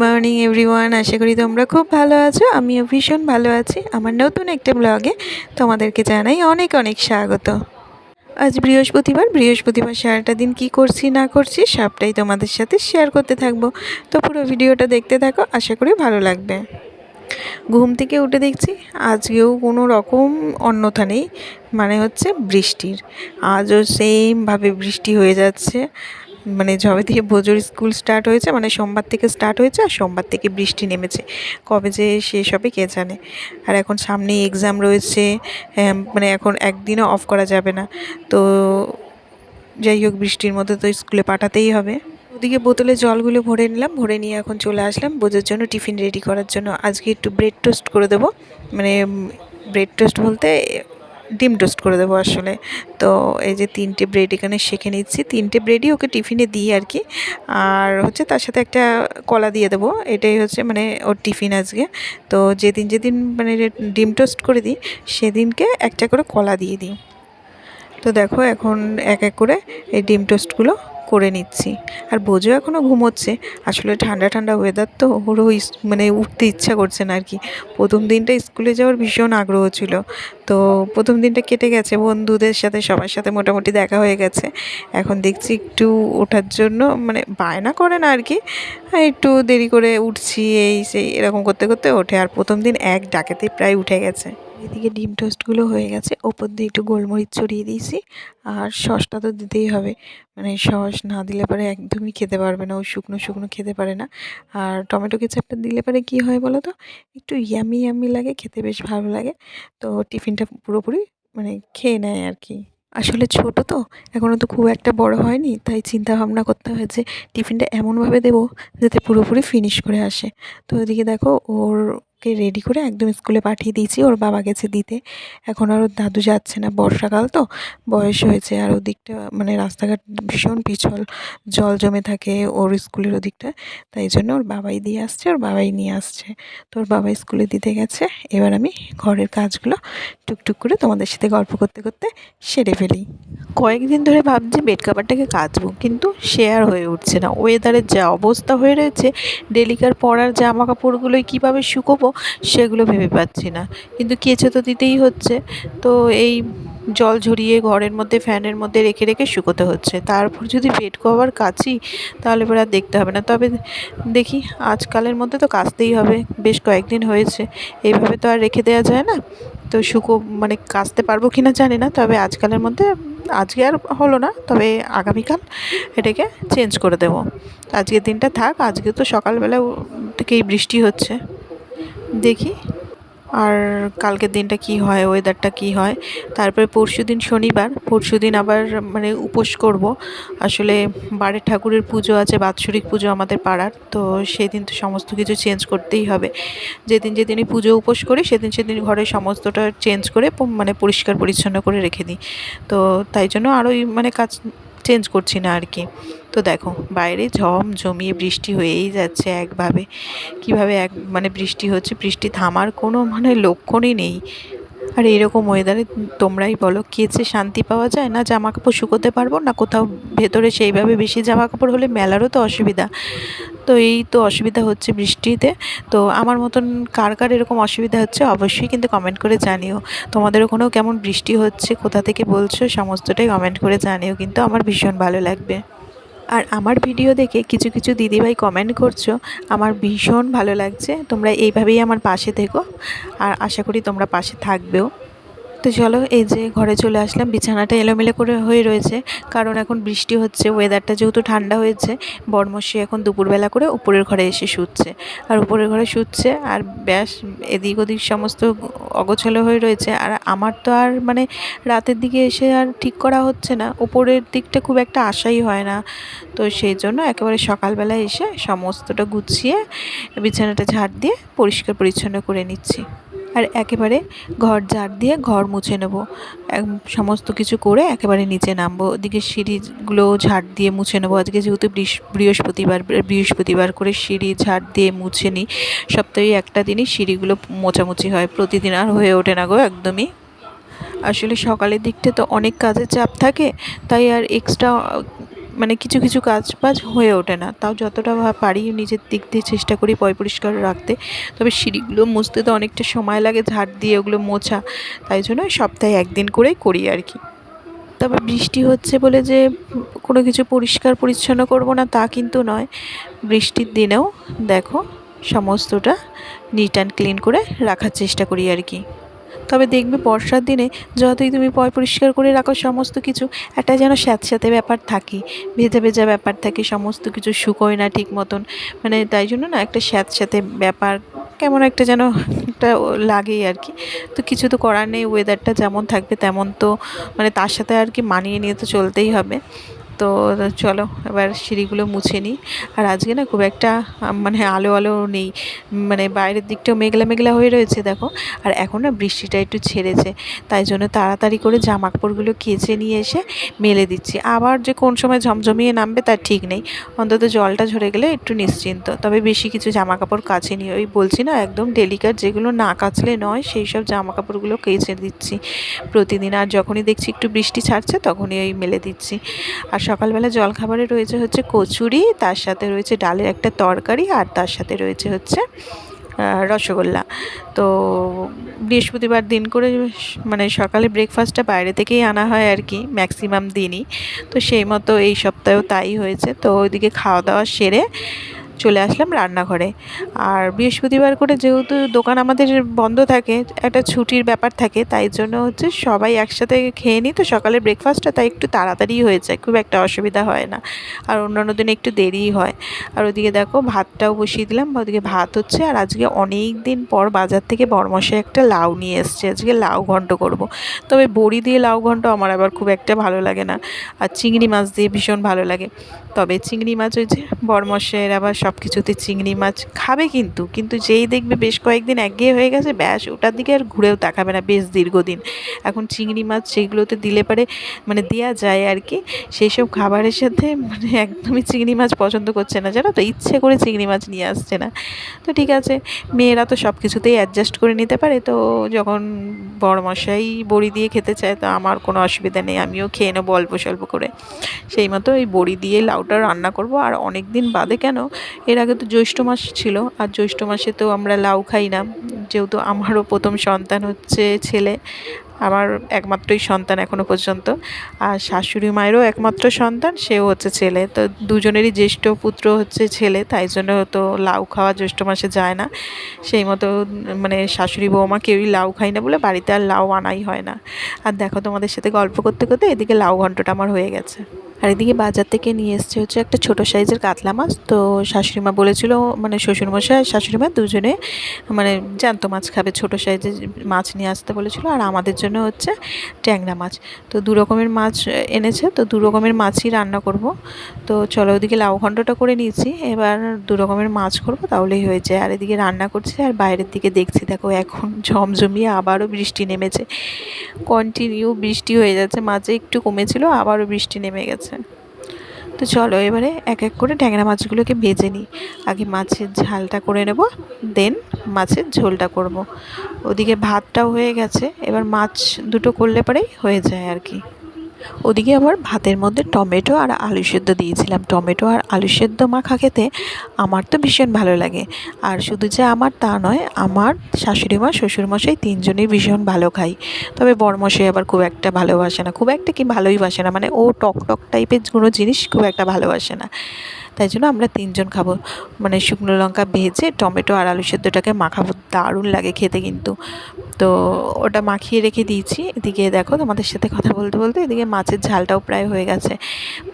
Morning everyone আশা করি তোমরা খুব ভালো আছো। আমিও ভীষণ ভালো আছি। আমার নতুন একটা ব্লগে তোমাদেরকে জানাই অনেক অনেক স্বাগত। আজ বৃহস্পতিবার। বৃহস্পতিবার সারাটা দিন কি করছি, না করছি, সবটাই তোমাদের সাথে শেয়ার করতে থাকব। তো পুরো ভিডিওটা দেখতে থাকো। আশা করি ভালো লাগবে। ঘুম থেকে উঠে দেখছি আজকেও কোনো রকম অন্যথা নেই। মানে হচ্ছে বৃষ্টির। আজও সেমভাবে বৃষ্টি হয়ে যাচ্ছে। মানে যবে থেকে ভোজোর স্কুল স্টার্ট হয়েছে মানে সোমবার থেকে স্টার্ট হয়েছে আর সোমবার থেকে বৃষ্টি নেমেছে। কবে যে শেষ হবে কে জানে? আর এখন সামনে এক্সাম রয়েছে হ্যাঁ, মানে এখন একদিনও অফ করা যাবে না। তো যাই হোক বৃষ্টির মধ্যে তো স্কুলে পাঠাতেই হবে। ওদিকে বোতলে জলগুলো ভরে নিলাম ভরে নিয়ে এখন চলে আসলাম বোঝার জন্য টিফিন রেডি করার জন্য। আজকে একটু ব্রেড টোস্ট করে দেবো। মানে ব্রেড টোস্ট বলতে ডিম টোস্ট করে দেবো আসলে। তো এই যে তিনটে ব্রেড এখানে শেখে নিচ্ছি। তিনটে ব্রেডই ওকে টিফিনে দিই আর কি। আর হচ্ছে তার সাথে একটা কলা দিয়ে দেবো। এটাই হচ্ছে মানে ওর টিফিন আজকে। তো যেদিন যেদিন মানে ডিম টোস্ট করে দিই, সেদিনকে একটা করে কলা দিয়ে দিই। তো দেখো এখন এক এক করে এই ডিম টোস্টগুলো করে নিচ্ছি। আর বোঝো এখনও ঘুমোচ্ছে। আসলে ঠান্ডা ঠান্ডা ওয়েদার তো ওরও মানে উঠতে ইচ্ছা করছে না আর কি প্রথম দিনটা স্কুলে যাওয়ার ভীষণ আগ্রহ ছিল। তো প্রথম দিনটা কেটে গেছে, বন্ধুদের সাথে, সবার সাথে মোটামুটি দেখা হয়ে গেছে। এখন দেখছি একটু ওঠার জন্য মানে বায়না করে না আর কি একটু দেরি করে উঠছি, এই সেই, এরকম করতে করতে ওঠে। আর প্রথম দিন এক ডাকেতেই প্রায় উঠে গেছে। এদিকে ডিম টোস্টগুলো হয়ে গেছে। ওপর দিয়ে একটু গোলমরিচ ছড়িয়ে দিয়েছি। আর সসটা তো দিতেই হবে। মানে সস না দিলে পরে একদমই খেতে পারবে না। ও শুকনো শুকনো খেতে পারে না। আর টমেটো কেচাপটা দিলে পরে কী হয় বলো তো? একটু ইয়ামি ইয়ামি লাগে, খেতে বেশ ভালো লাগে। তো টিফিনটা পুরোপুরি মানে খেয়ে নেয় আর কি। আসলে ছোট তো এখনও তো খুব একটা বড় হয়নি। তাই চিন্তা ভাবনা করতে হয়েছে টিফিনটা এমনভাবে দেবো যাতে পুরোপুরি ফিনিশ করে আসে। তো ওদিকে দেখো, ওর ওকে রেডি করে একদম স্কুলে পাঠিয়ে দিয়েছি। ওর বাবা গেছে দিতে। এখন আর ওর দাদু যাচ্ছে না, বর্ষাকাল তো। বয়স হয়েছে আর ওদিকটা মানে রাস্তাঘাট ভীষণ পিছল, জল জমে থাকে ওর স্কুলের ওদিকটা। তাই জন্য ওর বাবাই দিয়ে আসছে, ওর বাবাই নিয়ে আসছে। তো ওর বাবা স্কুলে দিতে গেছে। এবার আমি ঘরের কাজগুলো টুকটুক করে তোমাদের সাথে গল্প করতে করতে সেরে ফেলি। কয়েকদিন ধরে ভাবছি বেড কাভারটাকে কাচবো, কিন্তু সে আর হয়ে উঠছে না। ওয়েদারের যা অবস্থা হয়ে রয়েছে ডেলিকার পরার জামা কাপড়গুলোই কীভাবে শুকোবো সেগুলো ভেবে পাচ্ছি না। কিন্তু কেচে তো দিতেই হচ্ছে। তো এই জল ঝরিয়ে ঘরের মধ্যে, ফ্যানের মধ্যে রেখে রেখে শুকোতে হচ্ছে। তারপর যদি বেড কভার কাচি, তাহলে এবার আর দেখতে হবে না। তবে দেখি, আজকালের মধ্যে তো কাচতেই হবে। বেশ কয়েকদিন হয়েছে। এইভাবে তো আর রেখে দেওয়া যায় না। তো শুকো মানে কাচতে পারব কি না জানি না। তবে আজকালের মধ্যে, আজকে আর হলো না। তবে আগামীকাল এটাকে চেঞ্জ করে দেবো। আজকের দিনটা থাক। আজকে তো সকালবেলা থেকেই বৃষ্টি হচ্ছে। দেখি। আর কালকের দিনটা কি হয় ওয়েদারটা কি হয়। তারপরে পরশু দিন শনিবার, পরশু দিন আবার মানে উপোস করব। আসলে বাড়ির ঠাকুরের পুজো আছে, বাৎসরিক পুজো আমাদের পাড়ার, তো সেদিন তো সমস্ত কিছু চেঞ্জ করতেই হবে। যেদিন যেদিনই পুজো উপোস করি, সেদিন সেদিন ঘরে সমস্তটা চেঞ্জ করে মানে পরিষ্কার পরিচ্ছন্ন করে রেখে দিই। তো তাই জন্য আরোই মানে কাজ চেঞ্জ করছি না আর কি। তো দেখো, বাইরে ঝম জমিয়ে বৃষ্টি হয়েই যাচ্ছে একভাবে। কীভাবে এক মানে বৃষ্টি হচ্ছে, বৃষ্টি থামার কোনো মানে লক্ষণই নেই। আর এরকম ওয়েদারে তোমরাই বলো কেচে শান্তি পাওয়া যায় না জামা কাপড় শুকোতে পারব না কোথাও ভেতরে সেইভাবে বেশি জামা কাপড় হলে মেলারও তো অসুবিধা। তো এই তো অসুবিধা হচ্ছে বৃষ্টিতে। তো আমার মতন কার কার এরকম অসুবিধা হচ্ছে অবশ্যই কিন্তু কমেন্ট করে জানিও। তোমাদের ওখানেও কেমন বৃষ্টি হচ্ছে, কোথা থেকে বলছো, সমস্তটাই কমেন্ট করে জানিও। কিন্তু আমার ভীষণ ভালো লাগবে। আর আমার ভিডিও দেখে কিছু কিছু দিদিভাই কমেন্ট করছ, আমার ভীষণ ভালো লাগছে। তোমরা এইভাবেই আমার পাশে থেকো। আর আশা করি তোমরা পাশে থাকবেও। তো চলো, এই যে ঘরে চলে আসলাম। বিছানাটা এলোমেলো করে হয়ে রয়েছে। কারণ এখন বৃষ্টি হচ্ছে ওয়েদারটা যেহেতু ঠান্ডা হয়েছে বর্মশি এখন দুপুরবেলা করে উপরের ঘরে এসে শুচ্ছে। আর উপরের ঘরে শুচ্ছে, আর ব্যাস, এদিক ওদিক সমস্ত অগোছালো হয়ে রয়েছে। আর আমার তো আর মানে রাতের দিকে এসে আর ঠিক করা হচ্ছে না। উপরের দিকটা খুব একটা আশাই হয় না। তো সেই জন্য একেবারে সকালবেলা এসে সমস্তটা গুছিয়ে বিছানাটা ঝাড় দিয়ে পরিষ্কার পরিচ্ছন্ন করে নিচ্ছি। আর একেবারে ঘর ঝাড় দিয়ে ঘর মুছে নেব। সমস্ত কিছু করে একেবারে নিচে নামবো। ওদিকে সিঁড়িগুলো ঝাড় দিয়ে মুছে নেব। আজকে যেহেতু বৃহস্পতিবার বৃহস্পতিবার করে সিঁড়ি ঝাড় দিয়ে মুছে নিই, সপ্তাহে একটা দিনই সিঁড়িগুলো মোছামুছি হয়। প্রতিদিন আর হয়ে ওঠে না গো একদমই। আসলে সকালের দিকটা তো অনেক কাজের চাপ থাকে, তাই আর এক্সট্রা মানে কিছু কিছু কাজ বাজ হয়ে ওঠে না। তাও যতটা পারি নিজের দিক দিয়ে চেষ্টা করি পয় পরিষ্কার রাখতে। তবে সিঁড়িগুলো মুছতে তো অনেকটা সময় লাগে, ঝাড় দিয়ে ওগুলো মোছা। তাই জন্য সপ্তাহে একদিন করেই করি আর কি। তবে বৃষ্টি হচ্ছে বলে যে কোনো কিছু পরিষ্কার পরিচ্ছন্ন করব না তা কিন্তু নয়। বৃষ্টির দিনেও দেখো সমস্তটা নিট অ্যান্ড ক্লিন করে রাখার চেষ্টা করি আর কি। তবে দেখবে বর্ষার দিনে যতই তুমি পয় পরিষ্কার করে রাখো সমস্ত কিছু, একটা যেন স্যাঁতস্যাঁতে ব্যাপার থাকে। ভেজা ভেজা ব্যাপার থাকে, সমস্ত কিছু শুকোয় না ঠিক মতন। মানে তাই জন্য না একটা স্যাঁতস্যাঁতে ব্যাপার কেমন একটা যেন একটা লাগেই আর কি। তো কিছু তো করার নেই ওয়েদারটা যেমন থাকবে তেমন তো মানে তার সাথে আর কি মানিয়ে নিয়ে তো চলতেই হবে। তো চলো, এবার সিঁড়িগুলো মুছে নিই। আর আজকে না খুব একটা মানে আলো আলো নেই। মানে বাইরের দিকটাও মেঘলা মেঘলা হয়ে রয়েছে, দেখো। আর এখন না বৃষ্টিটা একটু ছেড়েছে। তাই জন্য তাড়াতাড়ি করে জামা কাপড়গুলো কেচে নিয়ে এসে মেলে দিচ্ছি। আবার যে কোন সময় ঝমঝমিয়ে নামবে তার ঠিক নেই। অন্তত জলটা ঝরে গেলে একটু নিশ্চিন্ত। তবে বেশি কিছু জামা কাপড় কাচেনি। ওই বলছি না, একদম ডেলিকেট যেগুলো না কাচলে নয়, সেই সব জামা কাপড়গুলো কেচে দিচ্ছি। প্রতিদিন আর যখনই দেখছি একটু বৃষ্টি ছাড়ছে, তখনই ওই মেলে দিচ্ছি। আর সকালবেলা জলখাবারে রয়েছে হচ্ছে কচুরি, তার সাথে রয়েছে ডালের একটা তরকারি আর তার সাথে রয়েছে হচ্ছে রসগোল্লা। তো বৃহস্পতিবার দিন করে মানে সকালে ব্রেকফাস্টটা বাইরে থেকেই আনা হয় আর কি ম্যাক্সিমাম দিনই। তো সেই মতো এই সপ্তাহেও তাই হয়েছে। তো ওইদিকে খাওয়া দাওয়া সেরে চলে আসলাম রান্নাঘরে। আর বৃহস্পতিবার করে যেহেতু দোকান আমাদের বন্ধ থাকে, একটা ছুটির ব্যাপার থাকে, তাই জন্য হচ্ছে সবাই একসাথে খেয়ে নিই। তো সকালে ব্রেকফাস্টটা তাই একটু তাড়াতাড়ি হয়ে যায়, খুব একটা অসুবিধা হয় না। আর অন্যান্য দিনে একটু দেরিই হয়। আর ওদিকে দেখো ভাতটাও বসিয়ে দিলাম, ওদিকে ভাত হচ্ছে, আর আজকে অনেক দিন পর বাজার থেকে বড়মশাই একটা লাউ নিয়ে এসছে, আজকে লাউ ঘন্ট করব। তবে বড়ি দিয়ে লাউ ঘন্ট আমার আবার খুব একটা ভালো লাগে না, আর চিংড়ি মাছ দিয়ে ভীষণ ভালো লাগে। তবে চিংড়ি মাছ ওই যে বড়মশাইয়ের আবার সব কিছুতে চিংড়ি মাছ খাবে কিন্তু কিন্তু যেই দেখবে বেশ কয়েকদিন একঘেয়ে হয়ে গেছে, ব্যাস ওটার দিকে আর ঘুরেও তাকাবে না বেশ দীর্ঘদিন। এখন চিংড়ি মাছ সেইগুলোতে দিলে পারে মানে দেওয়া যায় আর কি সেই সব খাবারের সাথে মানে একদমই চিংড়ি মাছ পছন্দ করছে না, জানো তো? ইচ্ছে করে চিংড়ি মাছ নিয়ে আসছে না। তো ঠিক আছে, মেয়েরা তো সব কিছুতেই অ্যাডজাস্ট করে নিতে পারে, তো যখন বড়মশাই বড়ি দিয়ে খেতে চায়, তো আমার কোনো অসুবিধা নেই, আমিও খেয়ে নেব অল্প স্বল্প করে। সেই মতো এই বড়ি দিয়ে লাউটা রান্না করব, আর অনেক দিন বাদে কেন এর আগে তো জ্যৈষ্ঠ মাস ছিল, আর জ্যৈষ্ঠ মাসে তো আমরা লাউ খাই না। যেহেতু আমারও প্রথম সন্তান হচ্ছে ছেলে, আমার একমাত্রই সন্তান এখনও পর্যন্ত। আর শাশুড়ি মায়েরও একমাত্র সন্তান, সেও হচ্ছে ছেলে। তো দুজনেরই জ্যেষ্ঠ পুত্র হচ্ছে ছেলে, তাই জন্য তো লাউ খাওয়া জ্যৈষ্ঠ মাসে যায় না। সেই মতো মানে শাশুড়ি বৌমা কেউই লাউ খায় না বলে বাড়িতে আর লাউ আনাই হয় না। আর দেখো তোমাদের সাথে গল্প করতে করতে এদিকে লাউ ঘন্টটা আমার হয়ে গেছে। আর এদিকে বাজার থেকে নিয়ে এসছে হচ্ছে একটা ছোটো সাইজের কাতলা মাছ। তো শাশুড়ি মা বলেছিল মানে শ্বশুরমশাই আর শাশুড়ি মা দুজনে মানে জ্যান্ত মাছ খাবে, ছোটো সাইজের মাছ নিয়ে আসতে বলেছিল। আর আমাদের জন্য হচ্ছে ট্যাংরা মাছ। তো দু রকমের মাছ এনেছে, তো দু রকমের মাছই রান্না করব। তো চলো ওদিকে লাউ ঘন্টটা করে নিয়েছি, এবার দু রকমের মাছ করব, তাহলেই হয়ে যায়। আর এদিকে রান্না করছি, আর বাইরের দিকে দেখছি, দেখো এখন ঝমঝমিয়ে আবারও বৃষ্টি নেমেছে। কন্টিনিউ বৃষ্টি হয়ে যাচ্ছে, মাঝে একটু কমেছিল, আবারও বৃষ্টি নেমে গেছে। তো চলো এবারে এক এক করে ট্যাংরা মাছগুলোকে ভেজে নিই। আগে মাছের ঝালটা করে নেব, দেন মাছের ঝোলটা করব। ওদিকে ভাতটাও হয়ে গেছে, এবার মাছ দুটো করলে পরেই হয়ে যায় আর কি। ওদিকে আবার ভাতের মধ্যে টমেটো আর আলু সেদ্ধ দিয়েছিলাম। টমেটো আর আলু সেদ্ধ মাখা খেতে আমার তো ভীষণ ভালো লাগে। আর শুধু যে আমার তা নয়, আমার শাশুড়ি মা শ্বশুরমশাই তিনজনই ভীষণ ভালো খাই তবে বরমশাই আবার খুব একটা ভালোবাসে না, খুব একটা কি ভালোই বাসে না মানে ও টক টক টাইপের কোনো জিনিস খুব একটা ভালোবাসে না। তাই জন্য আমরা তিনজন খাব। মানে শুকনো লঙ্কা ভেজে, টমেটো আর আলু সেদ্ধটাকে মাখাবো। দারুণ লাগে খেতে কিন্তু। তো ওটা মাখিয়ে রেখে দিয়েছি। এদিকে দেখো তোমাদের সাথে কথা বলতে বলতে এদিকে মাছের ঝালটাও প্রায় হয়ে গেছে।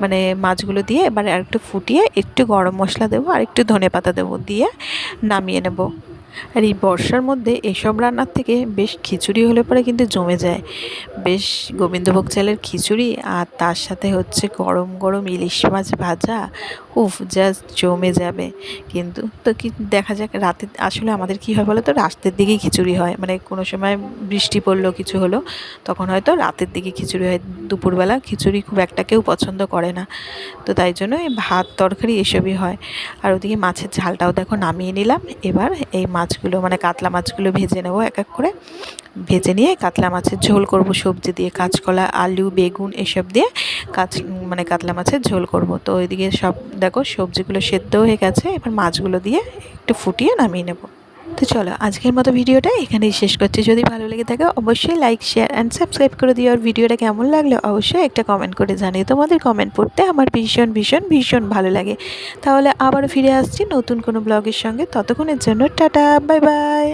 মানে মাছগুলো দিয়ে এবারে আর একটু ফুটিয়ে একটু গরম মশলা দেবো আর একটু ধনে পাতা দেবো দিয়ে নামিয়ে নেব। আর এই বর্ষার মধ্যে এসব রান্নার থেকে বেশ খিচুড়ি হলে পরে কিন্তু জমে যায়। বেশ গোবিন্দভোগ চালের খিচুড়ি আর তার সাথে হচ্ছে গরম গরম ইলিশ মাছ ভাজা, উফ জাস্ট জমে যাবে। কিন্তু তো কি দেখা যাক রাতে আসলে আমাদের কি হয় বলো তো? রাতের দিকেই খিচুড়ি হয়। মানে কোনো সময় বৃষ্টি পড়ল, কিছু হলো, তখন হয়তো রাতের দিকে খিচুড়ি হয়। দুপুরবেলা খিচুড়ি খুব একটা কেউ পছন্দ করে না। তো তাই জন্য এই ভাত, তরকারি এসবই হয়। আর ওদিকে মাছের ঝালটাও দেখো নামিয়ে নিলাম। এবার এই মাছগুলো মানে কাতলা মাছগুলো ভেজে নেব এক এক করে। ভেজে নিয়ে কাতলা মাছের ঝোল করব, সবজি দিয়ে, কাঁচকলা, আলু, বেগুন এসব দিয়ে কাঁচ মানে কাতলা মাছের ঝোল করব। তো ওইদিকে সব, দেখো সবজিগুলো সেদ্ধ হয়ে গেছে, এবার মাছগুলো দিয়ে একটু ফুটিয়ে নামিয়ে নেব। তো চলো, আজকের মতো ভিডিওটা এখানেই শেষ করছি। যদি ভালো লেগে থাকে, অবশ্যই লাইক শেয়ার অ্যান্ড সাবস্ক্রাইব করে দিও। আর ভিডিওটা কেমন লাগল, অবশ্যই একটা কমেন্ট করে জানিয়ে তোমাদের কমেন্ট পড়তে আমার ভীষণ ভীষণ ভীষণ ভালো লাগে। তাহলে আবার ফিরে আসছি নতুন কোনো ব্লগের সঙ্গে। ততক্ষণের জন্য টাটা বাই বাই